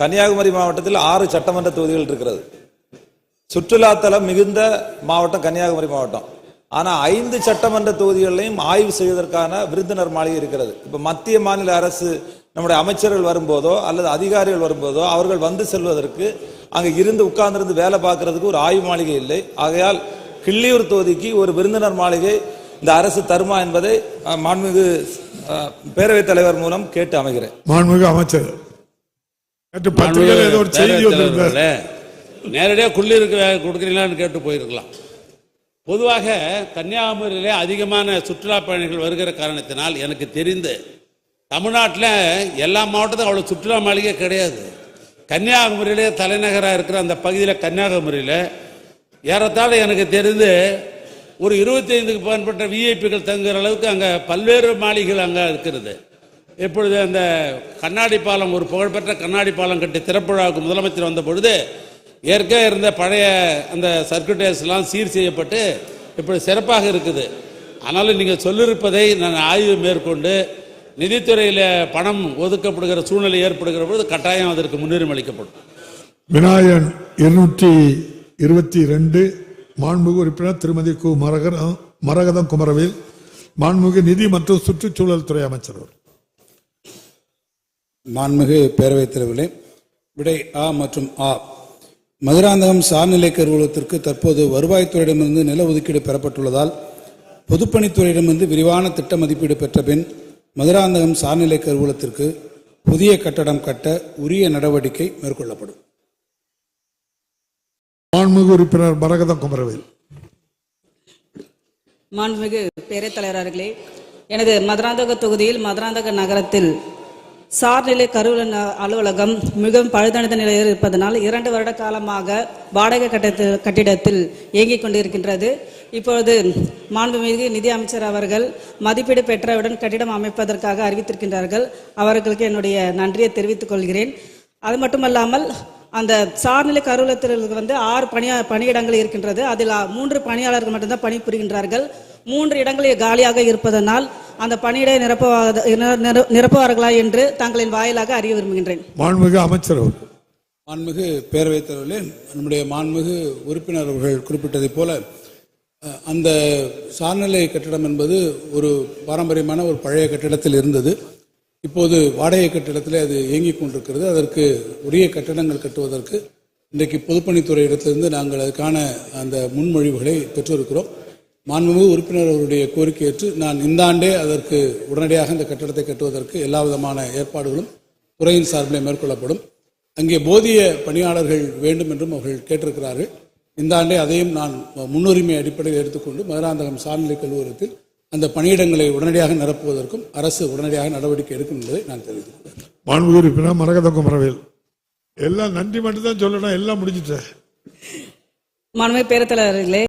கன்னியாகுமரி மாவட்டத்தில் ஆறு சட்டமன்ற தொகுதிகள் இருக்கிறது. சுற்றுலாத்தலம் மிகுந்த மாவட்டம் கன்னியாகுமரி மாவட்டம். ஆனால் ஐந்து சட்டமன்ற தொகுதிகளையும் ஆய்வு செய்வதற்கான விருந்தினர் மாளிகை இருக்கிறது. இப்போ மத்திய மாநில அரசு நம்முடைய அமைச்சர்கள் வரும்போதோ அல்லது அதிகாரிகள் வரும்போதோ அவர்கள் வந்து செல்வதற்கு அங்கே இருந்து உட்கார்ந்திருந்து வேலை பார்க்கறதுக்கு ஒரு ஆய்வு மாளிகை இல்லை. ஆகையால் கிள்ளியூர் தொகுதிக்கு ஒரு விருந்தினர் மாளிகை இந்த அரசு தருமா என்பதை மாண்புமிகு பேரவைத் தலைவர் மூலம் கேட்டு அமைகிறேன். மாண்புமிகு அமைச்சர் நேரடியாக குள்ளிருக்கு கொடுக்குறீங்களான்னு கேட்டு போயிருக்கலாம். பொதுவாக கன்னியாகுமரியிலே அதிகமான சுற்றுலா பயணிகள் வருகிற காரணத்தினால் எனக்கு தெரிந்து தமிழ்நாட்டில் எல்லா மாவட்டத்துக்கும் அவ்வளோ சுற்றுலா மாளிகை கிடையாது. கன்னியாகுமரியிலே தலைநகராக இருக்கிற அந்த பகுதியில் கன்னியாகுமரியில் ஏறத்தாழ எனக்கு தெரிந்து ஒரு இருபத்தைந்துக்கு மேற்பட்ட விஐபிகள் தங்குகிற அளவுக்கு அங்கே பல்வேறு மாளிகைகள் அங்கே இருக்கிறது. இப்பொழுது அந்த கண்ணாடி பாலம் ஒரு புகழ்பெற்ற கண்ணாடி பாலம் கட்டி திறப்புழாவுக்கு முதலமைச்சர் வந்த பொழுது ஏற்கனவே இருந்த பழைய அந்த சர்க்குட்டர்ஸ்லாம் சீர் செய்யப்பட்டு இப்படி சிறப்பாக இருக்குது. ஆனாலும் நீங்கள் சொல்லியிருப்பதை நான் ஆய்வு மேற்கொண்டு நிதித்துறையில் பணம் ஒதுக்கப்படுகிற சூழ்நிலை ஏற்படுகிற பொழுது கட்டாயம் அதற்கு முன்னுரிமை அளிக்கப்படும். விநாயகன் இருநூற்றி இருபத்தி ரெண்டு மாண்புமிகு உறுப்பினர் திருமதி கு. மரகதம் மரகதம் குமரவேல் மாண்புமிகு நிதி மற்றும் சுற்றுச்சூழல் துறை அமைச்சர் மாண்புமிகு பேரவைத் தலைவர்களே விடை ஆ மற்றும் ஆ. மதுராந்தகம் சார்நிலை கருவூலத்திற்கு தற்போது வருவாய்த்துறையிடமிருந்து நில ஒதுக்கீடு பெறப்பட்டுள்ளதால் பொதுப்பணித்துறையிடமிருந்து விரிவான திட்ட மதிப்பீடு பெற்ற பின் மதுராந்தகம் சார்நிலை கருவூலத்திற்கு புதிய கட்டடம் கட்ட உரிய நடவடிக்கை மேற்கொள்ளப்படும். மாண்புமிகு உறுப்பினர் மரகதம் குமரவேல். மாண்புமிகு பேரவைத் தலைவர் அவர்களே எனது மதுராந்தக தொகுதியில் மதுராந்தக நகரத்தில் சார்நிலை கருவூல ந- அலுவலகம் மிகவும் பழுதடைந்த நிலையில் இருப்பதனால் இரண்டு வருட காலமாக வாடகை கட்டத்தில் கட்டிடத்தில் இயங்கிக் கொண்டிருக்கின்றது. இப்பொழுது மாண்புமிகு நிதி அமைச்சர் அவர்கள் மதிப்பீடு பெற்றவுடன் கட்டிடம் அமைப்பதற்காக அறிவித்திருக்கின்றார்கள். அவர்களுக்கு என்னுடைய நன்றியை தெரிவித்துக் கொள்கிறேன். அது மட்டுமல்லாமல் அந்த சார்நிலை கருவூலத்தில் வந்து ஆறு பணியா பணியிடங்கள் இருக்கின்றது. அதில் மூன்று பணியாளர்கள் மட்டும்தான் பணிபுரிகின்றார்கள். மூன்று இடங்களில் காலியாக இருப்பதனால் அந்த பணியிடை நிரப்புவாத நிர- நிர- நிரப்புவார்களா என்று தங்களின் வாயிலாக அறிய விரும்புகின்றேன். மாண்புமிகு அமைச்சர் அவர். மாண்புமிகு பேரவைத் தலைவர்களே நம்முடைய மாண்புமிகு உறுப்பினர் அவர்கள் குறிப்பிட்டதைப் போல அந்த சார்நிலை கட்டிடம் என்பது ஒரு பாரம்பரியமான ஒரு பழைய கட்டிடத்தில் இருந்தது. இப்போது வாடகை கட்டிடத்தில் அது இயங்கிக் கொண்டிருக்கிறது. அதற்கு உரிய கட்டிடங்கள் கட்டுவதற்கு இன்றைக்கு பொதுப்பணித்துறை இடத்திலிருந்து நாங்கள் அதுக்கான அந்த முன்மொழிவுகளை பெற்றிருக்கிறோம். மாண்புமிகு உறுப்பினர் அவருடைய கோரிக்கை ஏற்று நான் இந்த ஆண்டே அதற்கு உடனடியாக இந்த கட்டிடத்தை கட்டுவதற்கு எல்லா விதமான ஏற்பாடுகளும் துறையின் சார்பில் மேற்கொள்ளப்படும். அங்கே போதிய பணியாளர்கள் வேண்டும் என்றும் அவர்கள் கேட்டிருக்கிறார்கள். இந்த ஆண்டே அதையும் நான் முன்னுரிமை அடிப்படையில் எடுத்துக்கொண்டு மதுராந்தகம் சார்நிலை கல்லூரத்தில் அந்த பணியிடங்களை உடனடியாக நிரப்புவதற்கும் அரசு உடனடியாக நடவடிக்கை எடுக்கும் என்பதை நான் தெரிவித்துக் கொள்கிறேன் மாண்புமிகு உறுப்பினர் மரகதம் குமரவேல் எல்லாம் நன்றி மட்டும் தான் சொல்லணும் எல்லாம் முடிஞ்சிட்டேன். மாண்புமிகு பேரவைத் தலைவர்களே